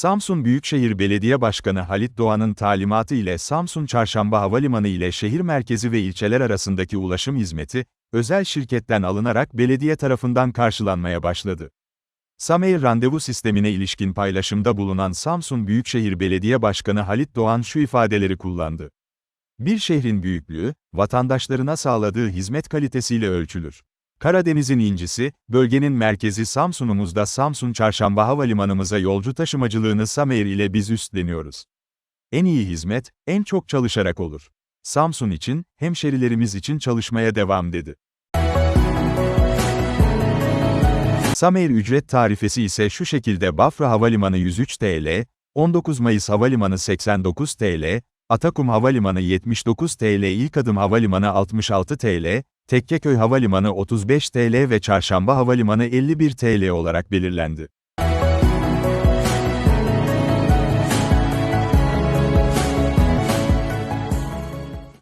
Samsun Büyükşehir Belediye Başkanı Halit Doğan'ın talimatı ile Samsun Çarşamba Havalimanı ile şehir merkezi ve ilçeler arasındaki ulaşım hizmeti, özel şirketten alınarak belediye tarafından karşılanmaya başladı. Sameyr randevu sistemine ilişkin paylaşımda bulunan Samsun Büyükşehir Belediye Başkanı Halit Doğan şu ifadeleri kullandı. Bir şehrin büyüklüğü, vatandaşlarına sağladığı hizmet kalitesiyle ölçülür. Karadeniz'in incisi, bölgenin merkezi Samsun'umuzda Samsun Çarşamba Havalimanımıza yolcu taşımacılığını Sameyr ile biz üstleniyoruz. En iyi hizmet, en çok çalışarak olur. Samsun için, hemşerilerimiz için çalışmaya devam dedi. Sameyr ücret tarifesi ise şu şekilde Bafra Havalimanı 103 TL, 19 Mayıs Havalimanı 89 TL, Atakum Havalimanı 79 TL, İlkadım Havalimanı 66 TL, Tekkeköy Havalimanı 35 TL ve Çarşamba Havalimanı 51 TL olarak belirlendi.